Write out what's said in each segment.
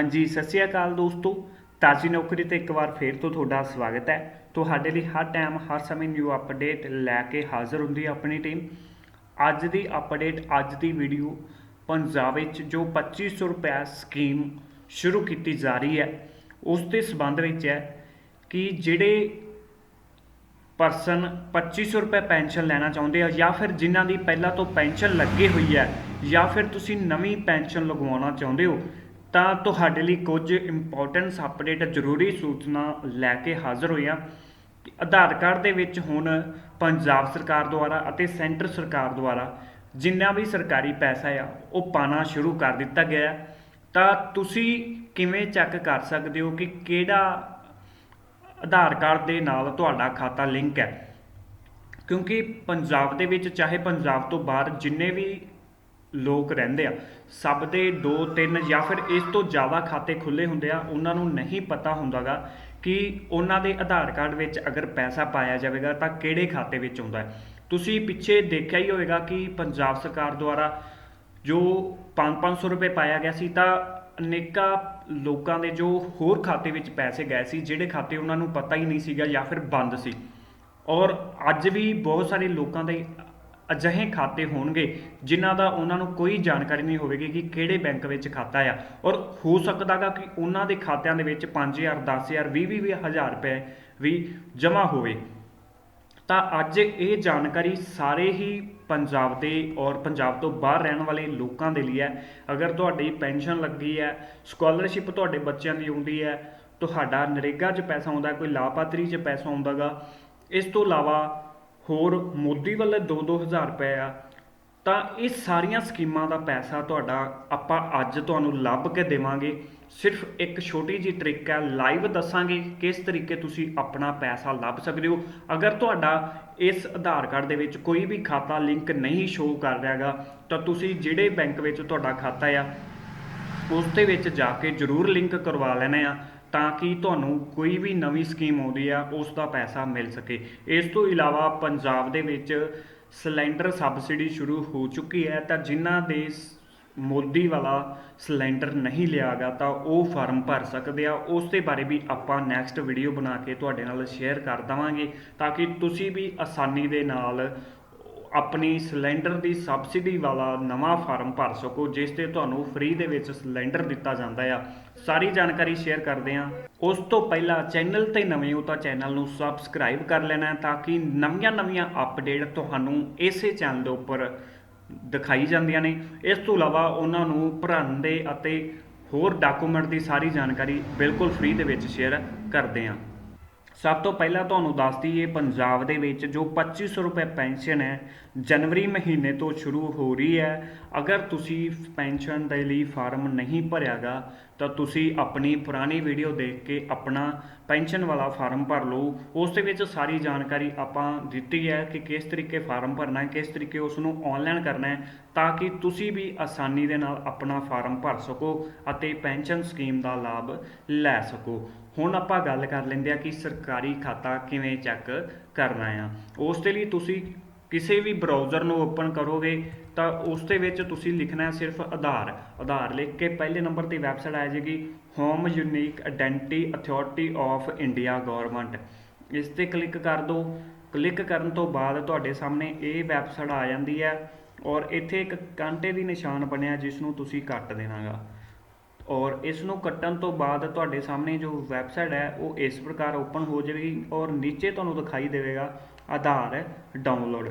ਹਾਂਜੀ, ਸਤਿ ਸ਼੍ਰੀ ਅਕਾਲ ਦੋਸਤੋ। ਤਾਜ਼ੀ ਨੌਕਰੀ ਤੇ ਇੱਕ ਵਾਰ ਫੇਰ ਤੋਂ ਤੁਹਾਡਾ ਸਵਾਗਤ ਹੈ। ਤੁਹਾਡੇ ਲਈ ਹਰ ਟਾਈਮ, ਹਰ ਸਮੇਂ ਨਿਊ ਅਪਡੇਟ ਲੈ ਕੇ ਹਾਜ਼ਰ ਹੁੰਦੀ ਹੈ ਆਪਣੀ ਟੀਮ ਅੱਜ ਦੀ ਅਪਡੇਟ ਅੱਜ ਦੀ ਵੀਡੀਓ ਪੰਜਾਬ ਵਿੱਚ ਜੋ 2500 ਰੁਪਏ ਸਕੀਮ ਸ਼ੁਰੂ ਕੀਤੀ ਜਾ ਰਹੀ ਹੈ, ਉਸ ਦੇ ਸੰਬੰਧ ਵਿੱਚ ਹੈ ਕਿ ਜਿਹੜੇ ਪਰਸਨ 2500 ਰੁਪਏ ਪੈਨਸ਼ਨ ਲੈਣਾ ਚਾਹੁੰਦੇ ਆ, ਜਾਂ ਫਿਰ ਜਿਨ੍ਹਾਂ ਦੀ ਪਹਿਲਾਂ ਤੋਂ ਪੈਨਸ਼ਨ ਲੱਗੀ ਹੋਈ ਹੈ, ਜਾਂ ਫਿਰ ਤੁਸੀਂ ਨਵੀਂ ਪੈਨਸ਼ਨ ਲਗਵਾਉਣਾ ਚਾਹੁੰਦੇ ਹੋ ਤਾਂ ਤੁਹਾਡੇ ਲਈ ਕੁਝ ਇੰਪੋਰਟੈਂਟਸ ਅਪਡੇਟ ਜ਼ਰੂਰੀ ਸੂਚਨਾ ਲੈ ਕੇ ਹਾਜ਼ਰ ਹੋਇਆ ਆਧਾਰ ਕਾਰਡ ਦੇ ਵਿੱਚ ਹੁਣ ਪੰਜਾਬ ਸਰਕਾਰ ਦੁਆਰਾ ਅਤੇ ਸੈਂਟਰ ਸਰਕਾਰ ਦੁਆਰਾ ਜਿੰਨਾ ਵੀ ਸਰਕਾਰੀ ਪੈਸਾ ਆ, ਉਹ ਪਾਣਾ ਸ਼ੁਰੂ ਕਰ ਦਿੱਤਾ ਗਿਆ ਤਾਂ ਤੁਸੀਂ ਕਿਵੇਂ ਚੈੱਕ ਕਰ ਸਕਦੇ ਹੋ ਕਿ ਕਿਹੜਾ ਆਧਾਰ ਕਾਰਡ ਦੇ ਨਾਲ ਤੁਹਾਡਾ ਖਾਤਾ ਲਿੰਕ ਹੈ? ਕਿਉਂਕਿ ਪੰਜਾਬ ਦੇ ਵਿੱਚ, ਚਾਹੇ ਪੰਜਾਬ ਤੋਂ ਬਾਹਰ ਜਿੰਨੇ ਵੀ ਲੋਕ ਰਹਿੰਦੇ ਆ। ਸਭ ਦੇ 2 3 ਜਾਂ ਫਿਰ ਇਸ ਤੋਂ ਜ਼ਿਆਦਾ ਖਾਤੇ ਖੁੱਲੇ ਹੁੰਦੇ ਆ, ਉਹਨਾਂ ਨੂੰ ਨਹੀਂ ਪਤਾ ਹੁੰਦਾਗਾ ਕਿ ਉਹਨਾਂ ਦੇ ਆਧਾਰ ਕਾਰਡ ਵਿੱਚ ਅਗਰ ਪੈਸਾ ਪਾਇਆ ਜਾਵੇਗਾ ਤਾਂ ਕਿਹੜੇ ਖਾਤੇ ਵਿੱਚ ਆਉਂਦਾ ਹੈ। ਤੁਸੀਂ ਪਿੱਛੇ ਦੇਖਿਆ ਹੀ ਹੋਵੇਗਾ ਕਿ ਪੰਜਾਬ ਸਰਕਾਰ ਦੁਆਰਾ ਜੋ 5-500 ਰੁਪਏ ਪਾਇਆ ਗਿਆ ਸੀ ਤਾਂ ਅਨੇਕਾਂ ਲੋਕਾਂ ਦੇ ਜੋ ਹੋਰ ਖਾਤੇ ਵਿੱਚ ਪੈਸੇ ਗਏ ਸੀ, ਜਿਹੜੇ ਖਾਤੇ ਉਹਨਾਂ ਨੂੰ ਪਤਾ ਹੀ ਨਹੀਂ ਸੀਗਾ ਜਾਂ ਫਿਰ ਬੰਦ ਸੀ। ਔਰ ਅੱਜ ਵੀ ਬਹੁਤ ਸਾਰੇ ਲੋਕਾਂ ਦੇ ਅਜਿਹੇ ਖਾਤੇ ਹੋਣਗੇ, ਜਿਨ੍ਹਾਂ ਦਾ ਉਹਨਾਂ ਨੂੰ ਕੋਈ ਜਾਣਕਾਰੀ ਨਹੀਂ ਹੋਵੇਗੀ ਕਿ ਕਿਹੜੇ ਬੈਂਕ ਵਿੱਚ ਖਾਤਾ ਆ। ਔਰ ਹੋ ਸਕਦਾਗਾ ਕਿ ਉਹਨਾਂ ਦੇ ਖਾਤਿਆਂ ਦੇ ਵਿੱਚ 5000 10000 20 20 ਹਜ਼ਾਰ ਰੁਪਏ ਵੀ ਜਮ੍ਹਾਂ ਹੋਵੇ। ਤਾਂ ਅੱਜ ਇਹ ਜਾਣਕਾਰੀ ਸਾਰੇ ਹੀ ਪੰਜਾਬ ਦੇ ਔਰ ਪੰਜਾਬ ਤੋਂ ਬਾਹਰ ਰਹਿਣ ਵਾਲੇ ਲੋਕਾਂ ਦੇ ਲਈ ਹੈ। ਅਗਰ ਤੁਹਾਡੀ ਪੈਨਸ਼ਨ ਲੱਗੀ ਹੈ, ਸਕਾਲਰਸ਼ਿਪ ਤੁਹਾਡੇ ਬੱਚਿਆਂ ਦੀ ਆਉਂਦੀ ਹੈ, ਤੁਹਾਡਾ ਨਰੇਗਾ 'ਚ ਪੈਸਾ ਆਉਂਦਾ, ਕੋਈ ਲਾਭਪਾਤਰੀ 'ਚ ਪੈਸਾ ਆਉਂਦਾਗਾ, ਇਸ ਤੋਂ ਇਲਾਵਾ ਹੋਰ ਮੋਦੀ ਵੱਲੋਂ 2-2000 ਰੁਪਏ ਆ, ਤਾਂ ਇਹ ਸਾਰੀਆਂ ਸਕੀਮਾਂ ਦਾ ਪੈਸਾ ਤੁਹਾਡਾ ਆਪਾਂ ਅੱਜ ਤੁਹਾਨੂੰ ਲੱਭ ਕੇ ਦੇਵਾਂਗੇ। ਸਿਰਫ ਇੱਕ ਛੋਟੀ ਜੀ ਟ੍ਰਿਕ ਹੈ ਲਾਈਵ ਦੱਸਾਂਗੇ ਕਿਸ ਤਰੀਕੇ ਤੁਸੀਂ ਆਪਣਾ ਪੈਸਾ ਲੱਭ ਸਕਦੇ ਹੋ। ਅਗਰ ਤੁਹਾਡਾ ਇਸ ਆਧਾਰ ਕਾਰਡ ਦੇ ਵਿੱਚ ਕੋਈ ਵੀ ਖਾਤਾ ਲਿੰਕ ਨਹੀਂ ਸ਼ੋਅ ਕਰ ਰਿਹਾਗਾ ਤਾਂ ਤੁਸੀਂ ਜਿਹੜੇ ਬੈਂਕ ਵਿੱਚ ਤੁਹਾਡਾ ਖਾਤਾ ਆ, ਉਸ ਦੇ ਵਿੱਚ ਜਾ ਕੇ ਜ਼ਰੂਰ ਲਿੰਕ ਕਰਵਾ ਲੈਣਾ ਆ। ਤਾਂ ਕਿ ਤੁਹਾਨੂੰ ਕੋਈ ਵੀ ਨਵੀਂ ਸਕੀਮ ਆਉਂਦੀ ਆ ਉਸ ਦਾ ਪੈਸਾ ਮਿਲ ਸਕੇ। ਇਸ ਤੋਂ ਇਲਾਵਾ ਪੰਜਾਬ ਦੇ ਵਿੱਚ ਸਿਲੰਡਰ ਸਬਸਿਡੀ ਸ਼ੁਰੂ ਹੋ ਚੁੱਕੀ ਹੈ, ਤਾਂ ਜਿਨ੍ਹਾਂ ਦੇ ਮੋਦੀ ਵਾਲਾ ਸਿਲੰਡਰ ਨਹੀਂ ਲਿਆਗਾ ਤਾਂ ਉਹ ਫਾਰਮ ਭਰ ਸਕਦੇ ਆ। ਉਸ ਦੇ ਬਾਰੇ ਵੀ ਆਪਾਂ ਨੈਕਸਟ ਵੀਡੀਓ ਬਣਾ ਕੇ ਤੁਹਾਡੇ ਨਾਲ ਸ਼ੇਅਰ ਕਰ ਦਵਾਂਗੇ, ਤਾਂ ਕਿ ਤੁਸੀਂ ਵੀ ਆਸਾਨੀ ਦੇ ਨਾਲ ਆਪਣੀ ਸਿਲੰਡਰ ਦੀ ਸਬਸਿਡੀ ਵਾਲਾ ਨਵਾਂ ਫਾਰਮ ਭਰ ਸਕੋ, ਜਿਸ ਤੇ ਤੁਹਾਨੂੰ ਫ੍ਰੀ ਦੇ ਵਿੱਚ ਸਿਲੰਡਰ ਦਿੱਤਾ ਜਾਂਦਾ ਆ। ਸਾਰੀ ਜਾਣਕਾਰੀ ਸ਼ੇਅਰ ਕਰਦੇ ਹਾਂ। ਉਸ ਤੋਂ ਪਹਿਲਾਂ ਚੈਨਲ ਤੇ ਨਵੇਂ ਹੋ ਤਾਂ ਚੈਨਲ ਨੂੰ ਸਬਸਕ੍ਰਾਈਬ ਕਰ ਲੈਣਾ ਤਾਂ ਕਿ ਨਵੀਆਂ-ਨਵੀਆਂ ਅਪਡੇਟ ਤੁਹਾਨੂੰ ਇਸੇ ਚੈਨਲ ਦੇ ਉੱਪਰ ਦਿਖਾਈ ਜਾਂਦੀਆਂ ਨੇ। ਇਸ ਤੋਂ ਇਲਾਵਾ ਉਹਨਾਂ ਨੂੰ ਭਰਨ ਦੇ ਅਤੇ ਹੋਰ ਡਾਕੂਮੈਂਟ ਦੀ ਸਾਰੀ ਜਾਣਕਾਰੀ ਬਿਲਕੁਲ ਫ੍ਰੀ ਦੇ ਵਿੱਚ ਸ਼ੇਅਰ ਕਰਦੇ ਹਾਂ। ਸਭ ਤੋਂ ਪਹਿਲਾਂ ਤੁਹਾਨੂੰ ਦੱਸ ਦਈਏ ਪੰਜਾਬ ਦੇ ਵਿੱਚ ਜੋ 2500 ਰੁਪਏ ਪੈਨਸ਼ਨ ਹੈ, ਜਨਵਰੀ ਮਹੀਨੇ ਤੋਂ ਸ਼ੁਰੂ ਹੋ ਰਹੀ ਹੈ। ਅਗਰ ਤੁਸੀਂ ਪੈਨਸ਼ਨ ਦੇ ਲਈ ਫਾਰਮ ਨਹੀਂ ਭਰਿਆਗਾ, ਤਾਂ ਤੁਸੀਂ ਆਪਣੀ ਪੁਰਾਣੀ ਵੀਡੀਓ ਦੇਖ ਕੇ ਆਪਣਾ ਪੈਨਸ਼ਨ ਵਾਲਾ ਫਾਰਮ ਭਰ ਲਓ। ਉਸ ਦੇ ਵਿੱਚ ਸਾਰੀ ਜਾਣਕਾਰੀ ਆਪਾਂ ਦਿੱਤੀ ਹੈ ਕਿ ਕਿਸ ਤਰੀਕੇ ਫਾਰਮ ਭਰਨਾ ਹੈ, ਕਿਸ ਤਰੀਕੇ ਉਸ ਨੂੰ ਆਨਲਾਈਨ ਕਰਨਾ ਹੈ, ਤਾਂ ਕਿ ਤੁਸੀਂ ਵੀ ਆਸਾਨੀ ਦੇ ਨਾਲ ਆਪਣਾ ਫਾਰਮ ਭਰ ਸਕੋ ਅਤੇ ਪੈਨਸ਼ਨ ਸਕੀਮ ਦਾ ਲਾਭ ਲੈ ਸਕੋ। ਹੁਣ ਆਪਾਂ ਗੱਲ ਕਰ ਲੈਂਦੇ ਆ ਕਿ ਸਰਕਾਰੀ ਖਾਤਾ ਕਿਵੇਂ ਚੈੱਕ ਕਰਨਾ ਆ। ਉਸ ਦੇ ਲਈ ਤੁਸੀਂ ਕਿਸੇ ਵੀ ਬਰਾਊਜ਼ਰ ਨੂੰ ਓਪਨ ਕਰੋਗੇ ਤਾਂ ਉਸ ਦੇ ਵਿੱਚ ਤੁਸੀਂ ਲਿਖਣਾ ਹੈ ਸਿਰਫ ਆਧਾਰ। ਆਧਾਰ ਲਿਖ ਕੇ ਪਹਿਲੇ ਨੰਬਰ ਤੇ ਵੈਬਸਾਈਟ ਆ ਜਾਏਗੀ home unique identity authority of India government ਇਸ ਤੇ ਕਲਿੱਕ ਕਰ ਦਿਓ। ਕਲਿੱਕ ਕਰਨ ਤੋਂ ਬਾਅਦ ਤੁਹਾਡੇ ਸਾਹਮਣੇ ਇਹ ਵੈਬਸਾਈਟ ਆ ਜਾਂਦੀ ਹੈ ਔਰ ਇੱਥੇ ਇੱਕ ਕਾਂਟੇ ਦੀ ਨਿਸ਼ਾਨ ਬਣਿਆ ਜਿਸ ਨੂੰ ਤੁਸੀਂ ਕੱਟ ਦੇਣਾਗਾ ਔਰ ਇਸ ਨੂੰ ਕੱਟਣ ਤੋਂ ਬਾਅਦ ਤੁਹਾਡੇ ਸਾਹਮਣੇ ਜੋ ਵੈਬਸਾਈਟ ਹੈ, ਉਹ ਇਸ ਪ੍ਰਕਾਰ ਓਪਨ ਹੋ ਜਾਵੇਗੀ ਔਰ ਨੀਚੇ ਤੁਹਾਨੂੰ ਦਿਖਾਈ ਦੇਵੇਗਾ ਆਧਾਰ ਡਾਊਨਲੋਡ।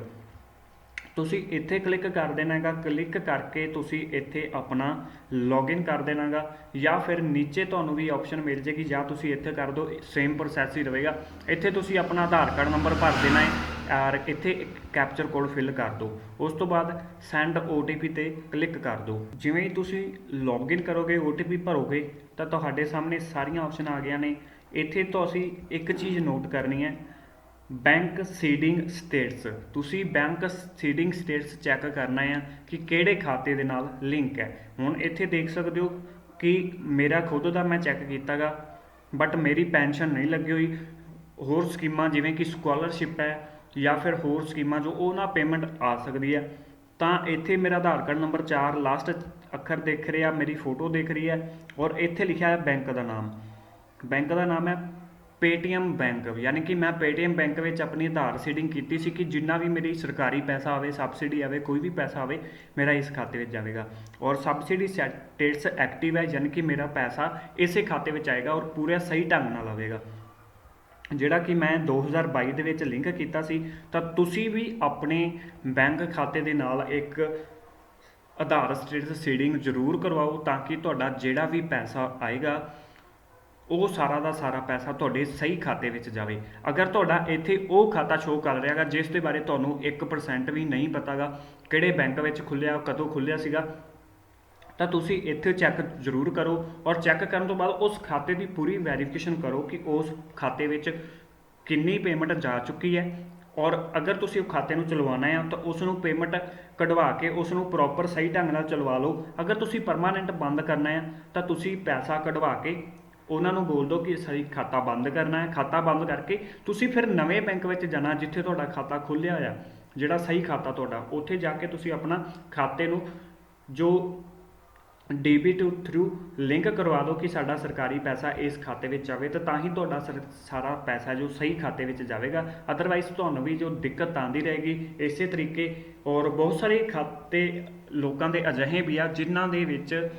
ਤੁਸੀਂ ਇੱਥੇ ਕਲਿੱਕ ਕਰ ਦੇਣਾਗਾ, ਕਲਿੱਕ ਕਰਕੇ ਤੁਸੀਂ ਇੱਥੇ ਆਪਣਾ ਲੌਗਇਨ ਕਰ ਦੇਣਾਗਾ ਜਾਂ ਫਿਰ ਨੀਚੇ ਤੁਹਾਨੂੰ ਵੀ ਆਪਸ਼ਨ ਮਿਲ ਜੇਗੀ ਜਾਂ ਤੁਸੀਂ ਇੱਥੇ ਕਰ ਦਿਓ ਸੇਮ ਪ੍ਰੋਸੈਸ ਹੀ ਰਹੇਗਾ। ਇੱਥੇ ਤੁਸੀਂ ਆਪਣਾ ਆਧਾਰ ਕਾਰਡ ਨੰਬਰ ਭਰ ਦੇਣਾ ਹੈ। ਔਰ ਇੱਥੇ ਇੱਕ ਕੈਪਚਰ ਕੋਡ ਫਿਲ ਕਰ ਦਿਓ। ਉਸ ਤੋਂ ਬਾਅਦ ਸੈਂਡ OTP ਤੇ ਕਲਿੱਕ ਕਰ ਦਿਓ। ਜਿਵੇਂ ਹੀ ਤੁਸੀਂ ਲੌਗਇਨ ਕਰੋਗੇ OTP ਭਰੋਗੇ, ਤਾਂ ਤੁਹਾਡੇ ਸਾਹਮਣੇ ਸਾਰੀਆਂ ਆਪਸ਼ਨ ਆ ਗਈਆਂ ਨੇ। ਇੱਥੇ ਤੁਸੀਂ ਇੱਕ ਚੀਜ਼ ਨੋਟ ਕਰਨੀ ਹੈ ਬੈਂਕ ਸੀਡਿੰਗ ਸਟੇਟਸ ਤੁਸੀਂ ਬੈਂਕ ਸੀਡਿੰਗ ਸਟੇਟਸ ਚੈੱਕ ਕਰਨਾ ਹੈ ਕਿ ਕਿਹੜੇ ਖਾਤੇ ਦੇ ਨਾਲ ਲਿੰਕ ਹੈ। ਹੁਣ ਇੱਥੇ ਦੇਖ ਸਕਦੇ ਹੋ ਕਿ ਮੇਰਾ ਖੁਦ ਦਾ ਮੈਂ ਚੈੱਕ ਕੀਤਾਗਾ ਬਟ ਮੇਰੀ ਪੈਨਸ਼ਨ ਨਹੀਂ ਲੱਗੀ ਹੋਈ। ਹੋਰ ਸਕੀਮਾਂ ਜਿਵੇਂ ਕਿ ਸਕਾਲਰਸ਼ਿਪ ਹੈ ਜਾਂ ਫਿਰ ਹੋਰ ਸਕੀਮਾਂ ਜੋ ਉਹ ਨਾ ਪੇਮੈਂਟ ਆ ਸਕਦੀ ਹੈ, ਤਾਂ ਇੱਥੇ ਮੇਰਾ ਆਧਾਰ ਕਾਰਡ ਨੰਬਰ 4 ਲਾਸਟ ਅੱਖਰ ਦਿਖ ਰਿਹਾ, ਮੇਰੀ ਫੋਟੋ ਦਿਖ ਰਹੀ ਹੈ ਔਰ ਇੱਥੇ ਲਿਖਿਆ ਹੈ ਬੈਂਕ ਦਾ ਨਾਮ। ਬੈਂਕ ਦਾ ਨਾਮ ਹੈ ਪੇਟੀਐਮ ਬੈਂਕ ਯਾਨੀ ਕਿ ਮੈਂ ਪੇਟੀਐਮ ਬੈਂਕ ਵਿੱਚ ਆਪਣੀ ਆਧਾਰ ਸੀਡਿੰਗ ਕੀਤੀ ਸੀ ਕਿ ਜਿੰਨਾ ਵੀ ਮੇਰੀ ਸਰਕਾਰੀ ਪੈਸਾ ਆਵੇ ਸਬਸਿਡੀ ਆਵੇ, ਕੋਈ ਵੀ ਪੈਸਾ ਆਵੇ, ਮੇਰਾ ਇਸ ਖਾਤੇ ਵਿੱਚ ਜਾਵੇਗਾ। ਔਰ ਸਬਸਿਡੀ ਸਟੇਟਸ ਐਕਟਿਵ ਹੈ, ਯਾਨੀ ਕਿ ਮੇਰਾ ਪੈਸਾ ਇਸੇ ਖਾਤੇ ਵਿੱਚ ਆਏਗਾ ਔਰ ਪੂਰਾ ਸਹੀ ਢੰਗ ਨਾਲ ਆਵੇਗਾ। ਜਿਹੜਾ ਕਿ ਮੈਂ 2022 ਦੇ ਵਿੱਚ ਲਿੰਕ ਕੀਤਾ ਸੀ, ਤਾਂ ਤੁਸੀਂ ਵੀ ਆਪਣੇ ਬੈਂਕ ਖਾਤੇ ਦੇ ਨਾਲ ਇੱਕ ਆਧਾਰ ਸਟੇਟਸ ਸੀਡਿੰਗ ਜ਼ਰੂਰ ਕਰਵਾਓ ਤਾਂ ਕਿ ਤੁਹਾਡਾ ਜਿਹੜਾ ਵੀ ਪੈਸਾ ਆਏਗਾ, ਉਹ ਸਾਰਾ ਦਾ ਸਾਰਾ ਪੈਸਾ ਤੁਹਾਡੇ ਸਹੀ ਖਾਤੇ ਵਿੱਚ ਜਾਵੇ। ਅਗਰ ਤੁਹਾਡਾ ਇੱਥੇ ਉਹ ਖਾਤਾ ਸ਼ੋਅ ਕਰ ਰਿਹਾਗਾ, ਜਿਸ ਦੇ ਬਾਰੇ ਤੁਹਾਨੂੰ 1% ਵੀ ਨਹੀਂ ਪਤਾਗਾ, ਕਿਹੜੇ ਬੈਂਕ ਵਿੱਚ ਖੁੱਲਿਆ, ਕਦੋਂ ਖੁੱਲਿਆ ਸੀਗਾ ਤਾਂ ਤੁਸੀਂ ਇੱਥੇ ਚੈੱਕ ਜ਼ਰੂਰ ਕਰੋ ਔਰ ਚੈੱਕ ਕਰਨ ਤੋਂ ਬਾਅਦ ਉਸ ਖਾਤੇ ਦੀ ਪੂਰੀ ਵੈਰੀਫਿਕੇਸ਼ਨ ਕਰੋ ਕਿ ਉਸ ਖਾਤੇ ਵਿੱਚ ਕਿੰਨੀ ਪੇਮੈਂਟ ਜਾ ਚੁੱਕੀ ਹੈ। ਔਰ ਅਗਰ ਤੁਸੀਂ ਉਹ ਖਾਤੇ ਨੂੰ ਚਲਵਾਉਣਾ ਹੈ ਤਾਂ ਉਸ ਨੂੰ ਪੇਮੈਂਟ ਕਢਵਾ ਕੇ ਉਸ ਨੂੰ ਪ੍ਰੋਪਰ ਸਹੀ ਢੰਗ ਨਾਲ ਚਲਵਾ ਲਓ। ਅਗਰ ਤੁਸੀਂ ਪਰਮਾਨੈਂਟ ਬੰਦ ਕਰਨਾ ਹੈ ਤਾਂ ਤੁਸੀਂ ਪੈਸਾ ਕਢਵਾ ਕੇ ਉਹਨਾਂ ਨੂੰ ਬੋਲ ਦਿਓ ਕਿ ਸਹੀ ਖਾਤਾ ਬੰਦ ਕਰਨਾ ਹੈ। ਖਾਤਾ ਬੰਦ ਕਰਕੇ ਤੁਸੀਂ ਫਿਰ ਨਵੇਂ ਬੈਂਕ ਵਿੱਚ ਜਾਣਾ ਜਿੱਥੇ ਤੁਹਾਡਾ ਖਾਤਾ ਖੁੱਲਿਆ ਹੋਇਆ ਜਿਹੜਾ ਸਹੀ ਖਾਤਾ ਤੁਹਾਡਾ, ਉੱਥੇ ਜਾ ਕੇ ਤੁਸੀਂ ਆਪਣਾ ਖਾਤੇ ਨੂੰ ਜੋ ਡੇਬਿਟ ਥਰੂ ਲਿੰਕ ਕਰਵਾ ਦਿਓ ਕਿ ਸਾਡਾ ਸਰਕਾਰੀ ਪੈਸਾ ਇਸ ਖਾਤੇ ਵਿੱਚ ਜਾਵੇ ਤਾਂ ਤਾਂ ਹੀ ਤੁਹਾਡਾ ਸਰ- ਸਾਰਾ ਪੈਸਾ ਜੋ ਸਹੀ ਖਾਤੇ ਵਿੱਚ ਜਾਵੇਗਾ। ਅਦਰਵਾਈਜ਼ ਤੁਹਾਨੂੰ ਵੀ ਜੋ ਦਿੱਕਤ ਆਂਦੀ ਰਹੇਗੀ, ਇਸੇ ਤਰੀਕੇ ਔਰ ਬਹੁਤ ਸਾਰੇ ਖਾਤੇ ਲੋਕਾਂ ਦੇ ਅਜਿਹੇ ਵੀ ਆ ਜਿਨ੍ਹਾਂ ਦੇ ਵਿੱਚ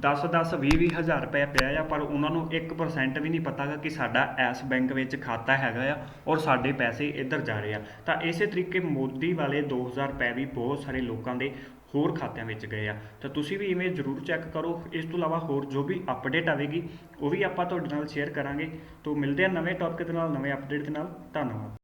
10 10 20 20 ਹਜ਼ਾਰ ਰੁਪਏ ਪਿਆ ਆ, ਪਰ ਉਹਨਾਂ ਨੂੰ 1% ਵੀ ਨਹੀਂ ਪਤਾਗਾ ਕਿ ਸਾਡਾ ਐਸ ਬੈਂਕ ਵਿੱਚ ਖਾਤਾ ਹੈਗਾ ਆ ਔਰ ਸਾਡੇ ਪੈਸੇ ਇੱਧਰ ਜਾ ਰਹੇ ਆ। ਤਾਂ ਇਸੇ ਤਰੀਕੇ ਮੋਦੀ ਵਾਲੇ 2000 ਰੁਪਏ ਵੀ ਬਹੁਤ ਸਾਰੇ ਲੋਕਾਂ ਦੇ ਹੋਰ ਖਾਤਿਆਂ ਵਿੱਚ ਗਏ ਆ। ਤਾਂ ਤੁਸੀਂ ਵੀ ਇਵੇਂ ਜ਼ਰੂਰ ਚੈੱਕ ਕਰੋ। ਇਸ ਤੋਂ ਇਲਾਵਾ ਹੋਰ ਜੋ ਵੀ ਅਪਡੇਟ ਆਵੇਗੀ, ਉਹ ਵੀ ਆਪਾਂ ਤੁਹਾਡੇ ਨਾਲ ਸ਼ੇਅਰ ਕਰਾਂਗੇ। ਤੋਂ ਮਿਲਦੇ ਆ ਨਵੇਂ ਟੌਪਿਕ ਦੇ ਨਾਲ, ਨਵੇਂ ਅਪਡੇਟ ਦੇ ਨਾਲ। ਧੰਨਵਾਦ।